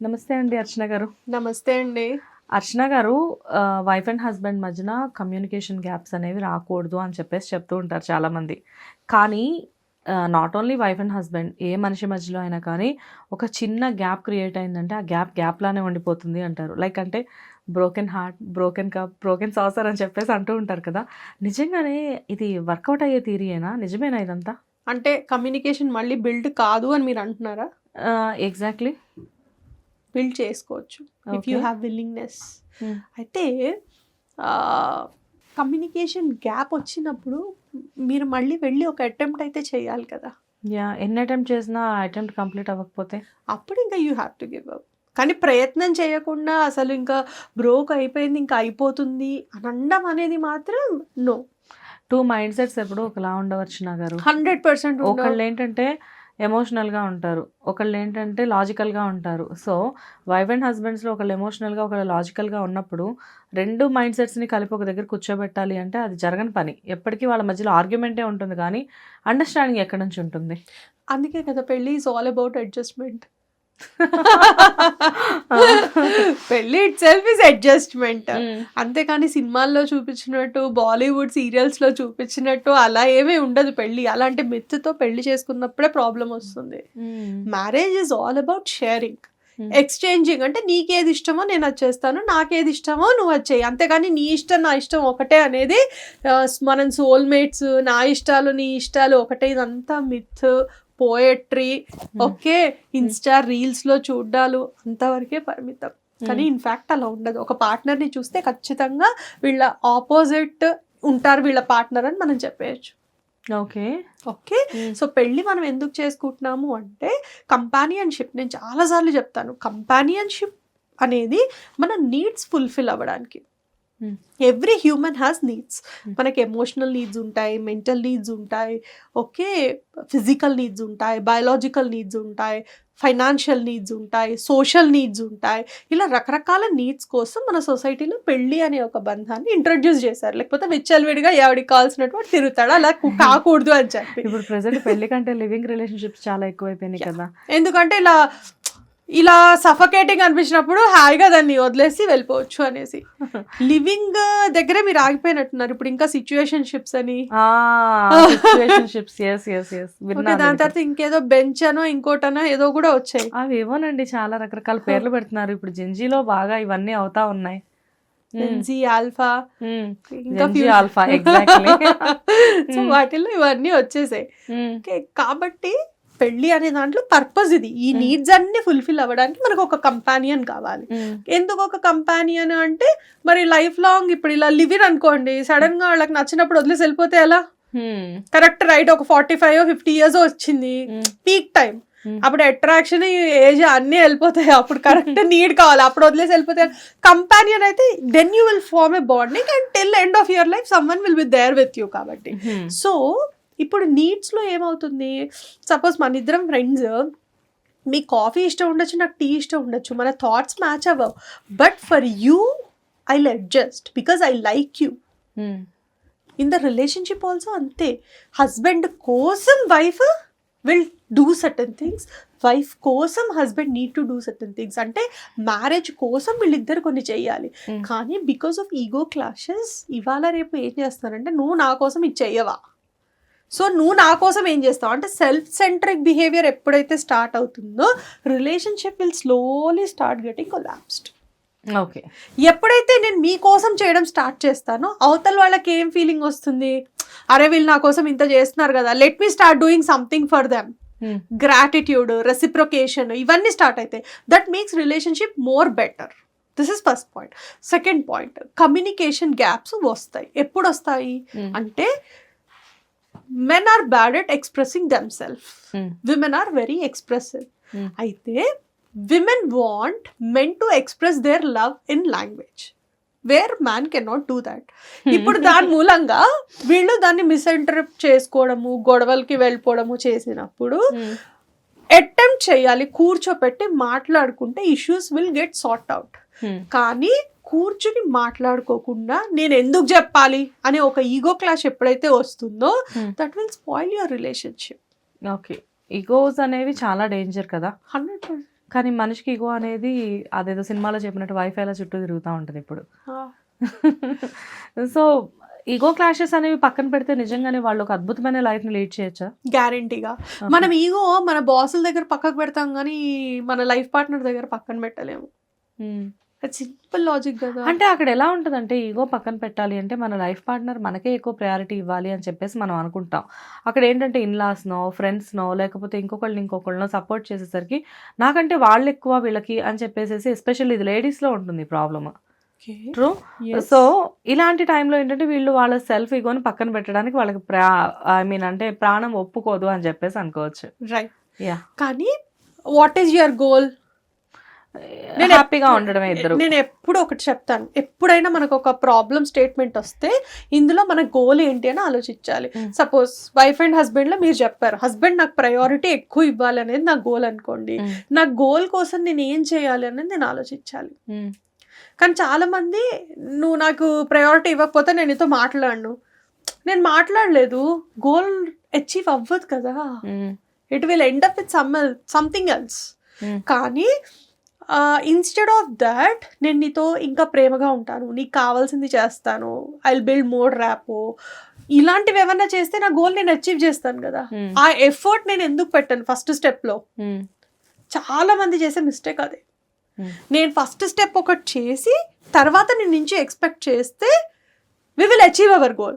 నమస్తే అండి అర్చన గారు. నమస్తే అండి. అర్చన గారు వైఫ్ అండ్ హస్బెండ్ మధ్యన కమ్యూనికేషన్ గ్యాప్స్ అనేవి రాకూడదు అని చెప్పేసి చెప్తూ ఉంటారు చాలామంది. కానీ not only wife and husband ఏ మనిషి మధ్యలో అయినా కానీ ఒక చిన్న గ్యాప్ క్రియేట్ అయిందంటే ఆ గ్యాప్ గ్యాప్లానే ఉండిపోతుంది అంటారు. లైక్ అంటే broken heart broken cup broken saucer అని చెప్పేసి అంటూ ఉంటారు కదా. నిజంగానే ఇది వర్కౌట్ అయ్యే థీరీయేనా నిజమేనా ఇదంతా? అంటే కమ్యూనికేషన్ మళ్ళీ బిల్డ్ కాదు అని మీరు అంటున్నారా? ఎగ్జాక్ట్లీ బిల్డ్ చేసుకోవచ్చు. If you. Have willingness. అయితే కమ్యూనికేషన్ గ్యాప్ వచ్చినప్పుడు మీరు మళ్ళీ వెళ్ళి ఒక అటెంప్ట్ అయితే చేయాలి కదా. యా ఎన్ని అటెంప్ట్ చేసినా అటెంప్ట్ కంప్లీట్ అవ్వకపోతే? అప్పుడు ఇంకా you have to give up కానీ ప్రయత్నం చేయకుండా అసలు ఇంకా బ్రోక్ అయిపోయింది ఇంకా అయిపోతుంది అని అనడం అనేది మాత్రం నో టూ మైండ్ సెట్స్ ఎప్పుడు ఒకలా ఉండవచ్చు గారు హండ్రెడ్ పర్సెంట్ ఒకళ్ళు ఏంటంటే ఎమోషనల్గా ఉంటారు. ఒకళ్ళు ఏంటంటే లాజికల్గా ఉంటారు. సో వైఫ్ అండ్ హస్బెండ్స్లో ఒకళ్ళు ఎమోషనల్గా ఒకళ్ళు లాజికల్గా ఉన్నప్పుడు రెండు మైండ్ సెట్స్ని కలిపి ఒక దగ్గర కూర్చోబెట్టాలి అంటే అది జరగని పని. ఎప్పటికీ వాళ్ళ మధ్యలో ఆర్గ్యుమెంటే ఉంటుంది కానీ అండర్స్టాండింగ్ ఎక్కడి నుంచి ఉంటుంది? అందుకే కదా పెళ్ళి ఈజ్ ఆల్ అబౌట్ అడ్జస్ట్మెంట్ పెళ్ళి ఇట్ సెల్ఫ్ ఇస్ అడ్జస్ట్మెంట్ అంతేకాని సినిమాల్లో చూపించినట్టు బాలీవుడ్ సీరియల్స్లో చూపించినట్టు అలా ఏమీ ఉండదు పెళ్ళి అలాంటి మెత్తుతో పెళ్ళి చేసుకున్నప్పుడే ప్రాబ్లం వస్తుంది. Marriage is all about sharing. Exchanging అంటే నీకేది ఇష్టమో నేను అది చేస్తాను నాకేది ఇష్టమో నువ్వు అది చేయి అంతేగాని నీ ఇష్టం నా ఇష్టం ఒకటే అనేది మనం సోల్మేట్స్ నా ఇష్టాలు నీ ఇష్టాలు ఒకటే ఇదంతా మిత్ పోయట్రీ ఓకే ఇన్స్టా రీల్స్లో చూడ్డాలు అంతవరకే పరిమితం. కానీ ఇన్ఫాక్ట్ అలా ఉండదు. ఒక పార్ట్నర్ని చూస్తే ఖచ్చితంగా వీళ్ళ ఆపోజిట్ ఉంటారు వీళ్ళ పార్ట్నర్ అని మనం చెప్పేయచ్చు. ఓకే. ఓకే సో పెళ్ళి మనం ఎందుకు చేసుకుంటున్నాము అంటే కంపానియన్షిప్ నేను చాలాసార్లు చెప్తాను. కంపానియన్షిప్ అనేది మన నీడ్స్ ఫుల్ఫిల్ అవ్వడానికి. Hmm. Every human has needs Hmm. మనకి ఎమోషనల్ నీడ్స్ ఉంటాయి మెంటల్ నీడ్స్ ఉంటాయి ఓకే ఫిజికల్ నీడ్స్ ఉంటాయి బయాలజికల్ నీడ్స్ ఉంటాయి ఫైనాన్షియల్ నీడ్స్ ఉంటాయి సోషల్ నీడ్స్ ఉంటాయి. ఇలా రకరకాల నీడ్స్ కోసం మన సొసైటీలో పెళ్ళి అనే ఒక బంధాన్ని ఇంట్రడ్యూస్ చేశారు. లేకపోతే విచ్చలవిడిగా ఎవడికి కావాల్సినట్టు వాడు తిరుగుతాడు. అలా కు- కాకూడదు అని చెప్పి. ఇప్పుడు ప్రెసెంట్ పెళ్ళి కంటే లివింగ్ రిలేషన్షిప్స్ చాలా ఎక్కువైపోయినాయి కదా. ఎందుకంటే ఇలా ఇలా సఫకేటింగ్ అనిపించినప్పుడు హాయిగా దాన్ని వదిలేసి వెళ్ళిపోవచ్చు అనేసి. లివింగ్ దగ్గరే మీరు ఆగిపోయినట్టున్నారు. ఇప్పుడు ఇంకా అని. ఎస్ ఎస్ ఓకే దాని తర్వాత ఇంకేదో బెంచ్ అనో ఇంకోటనో ఏదో కూడా వచ్చాయి. అవి ఏమోనండి చాలా రకరకాల పేర్లు పెడుతున్నారు. ఇప్పుడు జెంజీలో బాగా ఇవన్నీ అవుతా ఉన్నాయి. ఆల్ఫా. ఆల్ఫా వాటిల్లో ఇవన్నీ వచ్చేసాయి. కాబట్టి పెళ్ళి అనే దాంట్లో పర్పస్ ఇది. ఈ. నీడ్స్ అన్ని ఫుల్ఫిల్ అవ్వడానికి మనకు ఒక కంపానియన్ కావాలి. ఎందుకు ఒక కంపానియన్ అంటే మరి లైఫ్ లాంగ్ ఇప్పుడు ఇలా లివిన్ అనుకోండి సడన్గా వాళ్ళకి నచ్చినప్పుడు వదిలేసి వెళ్ళిపోతే ఎలా? కరెక్ట్ రైట్ ఒక ఫార్టీ ఫైవ్ ఫిఫ్టీ ఇయర్స్ వచ్చింది. పీక్ టైం అప్పుడు అట్రాక్షన్ ఏజ్ అన్ని వెళ్ళిపోతాయి. అప్పుడు కరెక్ట్ నీడ్ కావాలి. అప్పుడు వదిలేసి వెళ్ళిపోతే కంపానియన్ అయితే then you will form a bonding and till end of your life someone will be there with you కాబట్టి. సో ఇప్పుడు నీడ్స్లో ఏమవుతుంది? సపోజ్ మన ఇద్దరం ఫ్రెండ్స్ మీ కాఫీ ఇష్టం ఉండొచ్చు నాకు టీ ఇష్టం ఉండొచ్చు మన థాట్స్ మ్యాచ్ అవ్వవు. But for you I adjust because I like you. In the relationship also అంతే. హస్బెండ్ కోసం wife will do certain things wife కోసం husband need to do certain things అంటే మ్యారేజ్ కోసం వీళ్ళిద్దరు కొన్ని చెయ్యాలి Hmm. కానీ బికాస్ ఆఫ్ ఈగో క్లాషెస్ ఇవాళ రేపు ఏం చేస్తారంటే నువ్వు నా కోసం ఇది చెయ్యవా? సో నువ్వు నా కోసం ఏం చేస్తావు? అంటే సెల్ఫ్ సెంట్రిక్ బిహేవియర్ ఎప్పుడైతే స్టార్ట్ అవుతుందో relationship will slowly start getting collapsed okay. ఎప్పుడైతే నేను మీకోసం చేయడం స్టార్ట్ చేస్తానో అవతల వాళ్ళకి ఏం ఫీలింగ్ వస్తుంది? అరే వీళ్ళు నా కోసం ఇంత చేస్తున్నారు కదా let me start doing something for them gratitude reciprocation ఇవన్నీ స్టార్ట్ అవుతాయి. That makes relationship more better this is first point second point communication gaps వస్తాయి. ఎప్పుడు వస్తాయి? అంటే men are bad at expressing them self women are very expressive Hmm. అయితే women want men to express their love in language where man can not do that ఇప్పుడు దాని మూలంగా వీళ్ళు దాన్ని మిస్ఇంటర్ప్ట్ చేసుకోవడము గొడవలకి వెళ్ళిపోవడము చేసినప్పుడు అటెంప్ట్ చేయాలి కూర్చోపెట్టి మాట్లాడుకుంటే issues will get sort out కానీ కూర్చుని మాట్లాడుకోకుండా నేను ఎందుకు చెప్పాలి అనే ఒక ఈగో క్లాష్ ఎప్పుడైతే వస్తుందో that will spoil your relationship okay egos అనేవి చాలా డేంజర్ కదా. హండ్రెడ్ కానీ మనిషికి ఈగో అనేది అదేదో సినిమాలో చెప్పినట్టు వైఫైల చుట్టూ తిరుగుతూ ఉంటుంది ఇప్పుడు. సో ఈగో క్లాషెస్ అనేవి పక్కన పెడితే నిజంగానే వాళ్ళు ఒక అద్భుతమైన లైఫ్ని లీడ్ చేయొచ్చా? గ్యారంటీగా మనం ఈగో మన బాసుల దగ్గర పక్కకు పెడతాం కానీ మన లైఫ్ పార్ట్నర్ దగ్గర పక్కన పెట్టలేము. సింపుల్ లాజిక్ కదా. అంటే అక్కడ ఎలా ఉంటుందంటే ఈగో పక్కన పెట్టాలి అంటే మన లైఫ్ పార్ట్నర్ మనకే ఎక్కువ ప్రయారిటీ ఇవ్వాలి అని చెప్పేసి మనం అనుకుంటాం. అక్కడ ఏంటంటే ఇన్లాస్నో ఫ్రెండ్స్నో లేకపోతే ఇంకొకళ్ళని ఇంకొకళ్ళనో సపోర్ట్ చేసేసరికి నాకంటే వాళ్ళు ఎక్కువ వీళ్ళకి అని చెప్పేసి ఎస్పెషల్లీ ఇది లేడీస్లో ఉంటుంది ప్రాబ్లమ్ ట్రూ సో ఇలాంటి టైంలో ఏంటంటే వీళ్ళు వాళ్ళ సెల్ఫ్ ఈగోని పక్కన పెట్టడానికి వాళ్ళకి ప్రా ఐ మీన్ అంటే ప్రాణం ఒప్పుకోదు అని చెప్పేసి అనుకోవచ్చు. రైట్ యా కానీ వాట్ ఈస్ యువర్ గోల్ నేను హ్యాపీగా ఉండడమే ఇద్దరు నేను ఎప్పుడు ఒకటి చెప్తాను ఎప్పుడైనా మనకు ఒక ప్రాబ్లం స్టేట్మెంట్ వస్తే ఇందులో మన గోల్ ఏంటి అని ఆలోచించాలి. సపోజ్ వైఫ్ అండ్ హస్బెండ్లో మీరు చెప్పారు హస్బెండ్ నాకు ప్రయారిటీ ఎక్కువ ఇవ్వాలి అనేది నా గోల్ అనుకోండి. నా గోల్ కోసం నేను ఏం చేయాలి అనేది నేను ఆలోచించాలి. కానీ చాలా మంది నువ్వు నాకు ప్రయారిటీ ఇవ్వకపోతే నేను నీతో మాట్లాడను నేను మాట్లాడలేదు గోల్ అచీవ్ అవ్వదు కదా. It will end up with some something else. కానీ ఇన్స్టెడ్ ఆఫ్ దాట్ నేను నీతో ఇంకా ప్రేమగా ఉంటాను నీకు కావాల్సింది చేస్తాను I will build more rapport ఇలాంటివి ఏమన్నా చేస్తే నా గోల్ నేను అచీవ్ చేస్తాను కదా Mm. ఆ ఎఫర్ట్ నేను ఎందుకు పెట్టాను ఫస్ట్ స్టెప్లో Mm. చాలా మంది చేసే మిస్టేక్ అదే Mm. నేను ఫస్ట్ స్టెప్ ఒకటి చేసి తర్వాత నేను నుంచి ఎక్స్పెక్ట్ చేస్తే we will achieve our goal.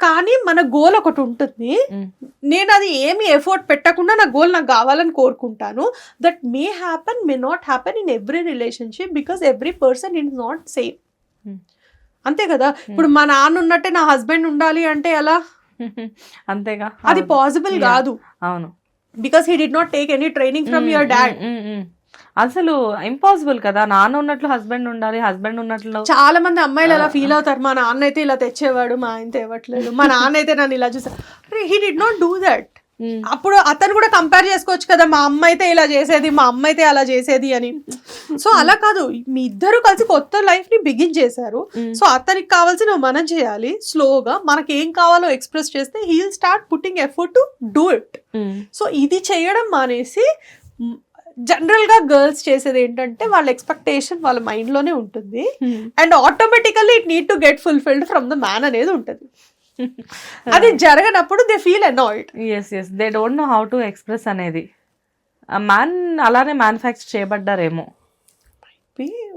కానీ మన గోల్ ఒకటి ఉంటుంది. Mm. నేను అది ఏమి ఎఫర్ట్ పెట్టకుండా నా గోల్ నాకు కావాలని కోరుకుంటాను. That may happen may not happen in every relationship because every person it not same Hmm. అంతే కదా? ఇప్పుడు మా నాన్న ఉన్నట్టే నా హస్బెండ్ ఉండాలి అంటే ఎలా? అంతేగా. అది. పాసిబుల్. కాదు. అవును. Because he did not take any training from your dad. అసలు ఇంపాసిబుల్ కదా. నాన్న ఉన్నట్లు హస్బెండ్ ఉండాలి హస్బెండ్ ఉన్నట్లు చాలా మంది అమ్మాయిలు అలా ఫీల్ అవుతారు. మా నాన్న అయితే ఇలా తెచ్చేవాడు మా ఆయన తేవట్లేదు మా నాన్న అయితే నన్ను ఇలా చూసాడు he did not do that. అప్పుడు అతను కూడా కంపేర్ చేసుకోవచ్చు కదా మా అమ్మ అయితే ఇలా చేసేది మా అమ్మ అయితే అలా చేసేది అని. సో అలా కాదు. మీ ఇద్దరు కలిసి కొత్త లైఫ్ని బిగిన్ చేశారు. Mm. సో అతనికి కావాల్సిన మనం చేయాలి. స్లోగా మనకి ఏం కావాలో ఎక్స్ప్రెస్ చేస్తే he'll start putting effort to do it. So ఇది చేయడం మానేసి జనరల్గా గర్ల్స్ చేసేది ఏంటంటే వాళ్ళ ఎక్స్పెక్టేషన్ వాళ్ళ మైండ్లోనే ఉంటుంది. Mm. And automatically it need to get fulfilled from the man అనేది ఉంటుంది. అది జరగనప్పుడు they feel annoyed as as they don't know how to express అనేది. మ్యాన్ అలానే మ్యానుఫ్యాక్చర్ చేయబడ్డారేమో.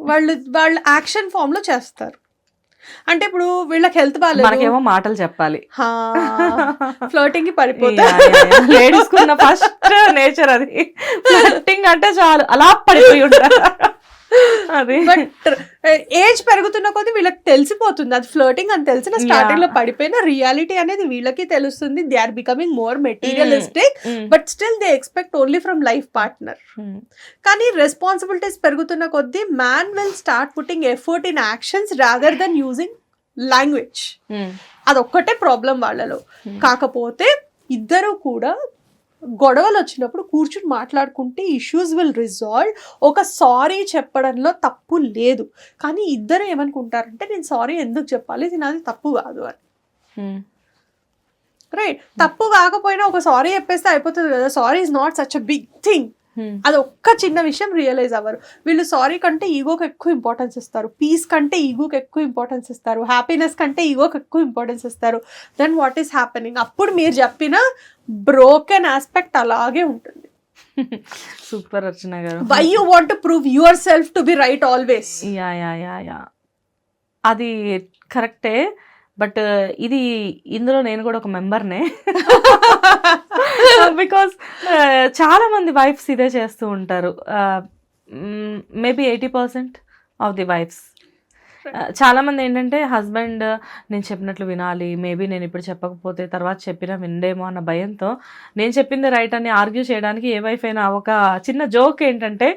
వాళ్ళు వాళ్ళు యాక్షన్ ఫామ్లో చేస్తారు. అంటే ఇప్పుడు వీళ్ళకి హెల్త్ బాగాలేదు మనకేమో మాటలు చెప్పాలి. ఫ్లోటింగ్కి పడిపోతారు లేడీస్ కున్న ఫస్ట్ నేచర్ అది. ఫ్లర్టింగ్ అంటే చాలు. అలా పడిపోయి ఉంటారు. అది బట్ ఏజ్ పెరుగుతున్న కొద్దీ వీళ్ళకి తెలిసిపోతుంది అది ఫ్లోటింగ్ అని తెలిసిన స్టార్టింగ్లో. పడిపోయిన రియాలిటీ అనేది వీళ్ళకి తెలుస్తుంది they are becoming more materialistic Mm. But still they expect only from life partner Mm. కానీ రెస్పాన్సిబిలిటీస్ పెరుగుతున్న కొద్దీ man will start putting effort in actions rather than using language Mm. అదొక్కటే ప్రాబ్లం వాళ్ళలో Hmm. కాకపోతే ఇద్దరు కూడా గొడవలు వచ్చినప్పుడు కూర్చుని మాట్లాడుకుంటే ఇష్యూస్ విల్ రిజాల్వ్ ఒక సారీ చెప్పడంలో తప్పు లేదు. కానీ ఇద్దరు ఏమనుకుంటారంటే నేను సారీ ఎందుకు చెప్పాలి? ఇది నాది తప్పు కాదు అని. రైట్ తప్పు కాకపోయినా ఒక సారీ చెప్పేస్తే అయిపోతుంది కదా. Sorry is not such a big thing. అది ఒక్క చిన్న విషయం రియలైజ్ అవ్వరు. వీళ్ళు సారీ కంటే ఈగోకి ఎక్కువ ఇంపార్టెన్స్ ఇస్తారు. పీస్ కంటే ఈగోకి ఎక్కువ ఇంపార్టెన్స్ ఇస్తారు. హ్యాపీనెస్ కంటే ఈగోకి ఎక్కువ ఇంపార్టెన్స్ ఇస్తారు. దెన్ వాట్ ఈస్ హ్యాపెనింగ్ అప్పుడు మీరు చెప్పిన బ్రోకెన్ ఆస్పెక్ట్ అలాగే ఉంటుంది. Super Archana garu. Why you want prove yourself to be right always ya ya ya ya అది కరెక్టే బట్ ఇది ఇందులో నేను కూడా ఒక మెంబర్నే. బికాస్ చాలా మంది వైఫ్స్ ఇదే చేస్తూ ఉంటారు. Maybe eighty percent of the wives చాలా మంది ఏంటంటే హస్బెండ్ నేను చెప్పినట్లు వినాలి. మేబీ నేను ఇప్పుడు చెప్పకపోతే తర్వాత చెప్పినా విండేమో అన్న భయంతో నేను చెప్పింది రైట్ అని ఆర్గ్యూ చేయడానికి ఏ వైఫ్ అయినా ఒక చిన్న జోక్ ఏంటంటే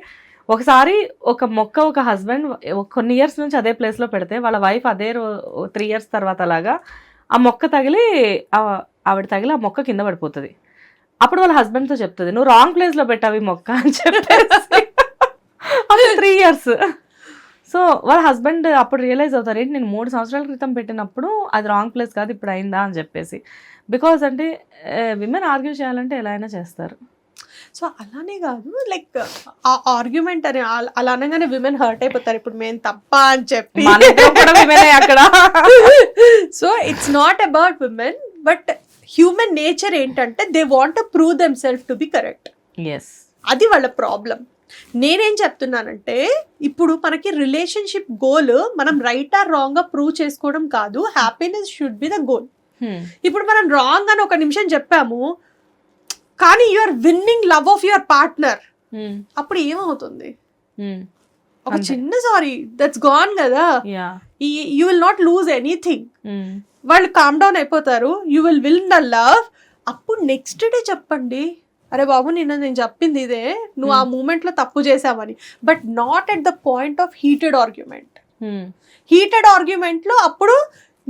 ఒకసారి ఒక మొక్క ఒక హస్బెండ్ కొన్ని ఇయర్స్ నుంచి అదే ప్లేస్లో పెడితే వాళ్ళ వైఫ్ అదే రో త్రీ ఇయర్స్ తర్వాత అలాగా ఆ మొక్క తగిలి ఆవిడ తగిలి ఆ మొక్క కింద పడిపోతుంది. అప్పుడు వాళ్ళ హస్బెండ్తో చెప్తుంది నువ్వు రాంగ్ ప్లేస్లో పెట్టావు ఈ మొక్క అని చెప్పేసి. అప్పుడు త్రీ ఇయర్స్ సో వాళ్ళ హస్బెండ్ అప్పుడు రియలైజ్ అవుతారు ఏంటి నేను మూడు సంవత్సరాల క్రితం పెట్టినప్పుడు అది రాంగ్ ప్లేస్ కాదు ఇప్పుడు అయిందా అని చెప్పేసి. బికాజ్ అంటే విమెన్ ఆర్గ్యూ చేయాలంటే ఎలా అయినా చేస్తారు. సో అలానే కాదు లైక్ ఆ ఆర్గ్యుమెంట్ అని అల- అనగానే విమెన్ హర్ట్ అయిపోతారు. ఇప్పుడు మేము తప్ప అని చెప్పి. అక్కడ? So it's not about women but human nature ఏంటంటే they want prove them self to be correct yes అది వాళ్ళ ప్రాబ్లం నేనేం చెప్తున్నానంటే ఇప్పుడు మనకి రిలేషన్షిప్ గోల్ మనం రైట్ ఆర్ రాంగ్గా ప్రూవ్ చేసుకోవడం కాదు happiness should be the goal ఇప్పుడు మనం రాంగ్ అని ఒక నిమిషం చెప్పాము కానీ you are winning love of your partner అప్పుడు ఏమవుతుంది? ఒక అంతే. చిన్న సారీ దట్స్ గాన్ కదా. Ya will not lose anything వాళ్ళు కామ్ డౌన్ అయిపోతారు. You will will the love అప్పుడు నెక్స్ట్ డే చెప్పండి. అరే బాబు నిన్న నేను చెప్పింది ఇదే. నువ్వు ఆ మూమెంట్లో తప్పు చేసావని but not at the point of heated argument heated ఆర్గ్యుమెంట్లో అప్పుడు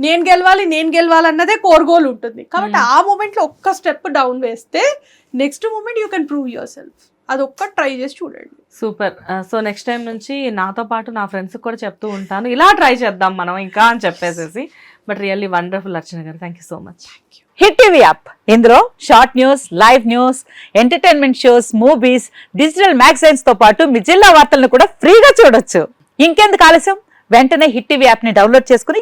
నేను గెలవాలి నేను గెలవాలి అన్నదే కోర్ గోల్ ఉంటుంది. కాబట్టి ఆ మూమెంట్లో ఒక్క స్టెప్ డౌన్ వేస్తే next moment you can prove yourself అది ఒక్క ట్రై చేసి చూడండి. సూపర్ సో నెక్స్ట్ టైం నుంచి నాతో పాటు నా ఫ్రెండ్స్ కూడా చెప్తూ ఉంటాను. ఇలా ట్రై చేద్దాం మనం ఇంకా అని చెప్పేసేసి. But really wonderful Archana garu. Thank you so much hit TV app ఇందులో short news live news entertainment shows movies digital మ్యాగజైన్స్తో పాటు మీ జిల్లా వార్తలను కూడా ఫ్రీగా చూడొచ్చు. ఇంకెందుకు ఆలస్యం? వెంటనే హిట్ టీవీ యాప్ని డౌన్లోడ్ చేసుకుని